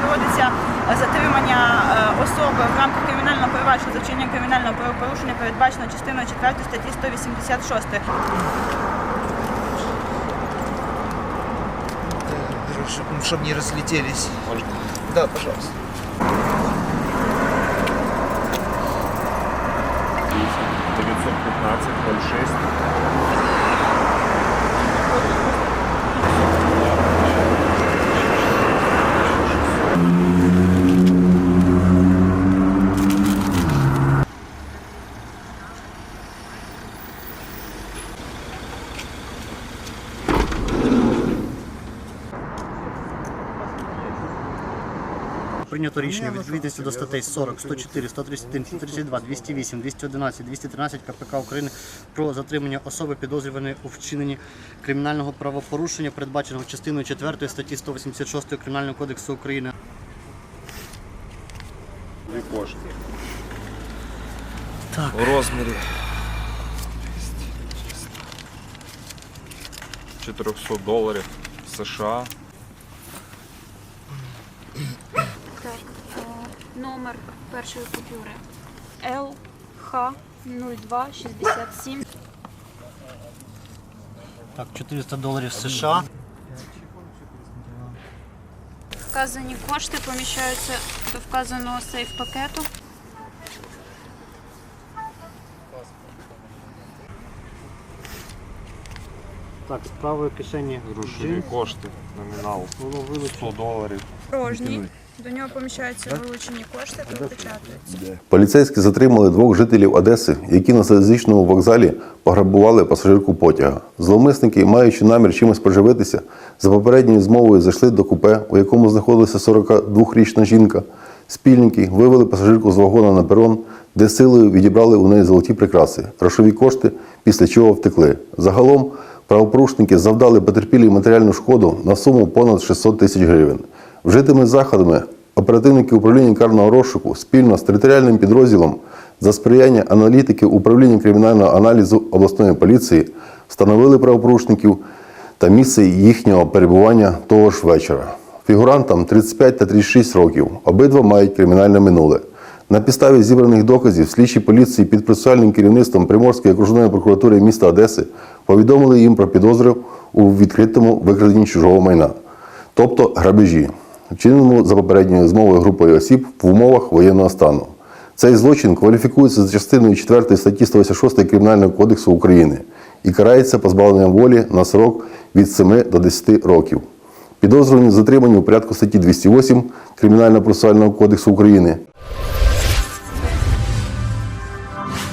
Проводиться е, затримання е, особи в рамках кримінального провадження за вчинення кримінального правопорушення, передбачено частиною 4 статті 186. Щоб не разлетелись. Можно? Да, пожалуйста. девятьсот пятнадцать ноль шесть. Прийнято рішення відповідності до статей 40, 104, 131, 132, 208, 211, 213 КПК України про затримання особи підозрюваної у вчиненні кримінального правопорушення, передбаченого частиною 4 статті 186 Кримінального кодексу України. Дві кошти. У розмірі 400 доларів США. Так, е, номер першої купюри ЛХ 0267. Так, 400 доларів США. Вказані кошти поміщаються до вказаного сейф-пакету. Так, з правої кишені Грошові кошти. Номінал було вилучено 100 доларів. Порожній. До нього поміщаються вилучені кошти та випечатуються. Поліцейські затримали двох жителів Одеси, які на залізничному вокзалі пограбували пасажирку потяга. Зловмисники, маючи намір чимось поживитися, за попередньою змовою зайшли до купе, у якому знаходилася 42-річна жінка. Спільники вивели пасажирку з вагона на перон, де силою відібрали у неї золоті прикраси, грошові кошти, після чого втекли. Загалом правопорушники завдали потерпілій матеріальну шкоду на суму понад 600 тисяч гривень. Вжитими заходами оперативники управління карного розшуку спільно з територіальним підрозділом за сприяння аналітики управління кримінального аналізу обласної поліції встановили правопорушників та місце їхнього перебування того ж вечора. Фігурантам 35 та 36 років. Обидва мають кримінальне минуле. На підставі зібраних доказів слідчі поліції під процесуальним керівництвом Приморської окружної прокуратури міста Одеси повідомили їм про підозру у відкритому викраденні чужого майна, тобто грабежі, вчиненому за попередньою змовою групою осіб в умовах воєнного стану. Цей злочин кваліфікується за частиною 4 статті 186 Кримінального кодексу України і карається позбавленням волі на срок від 7 до 10 років. Підозрювані затримані у порядку статті 208 Кримінально-процесуального кодексу України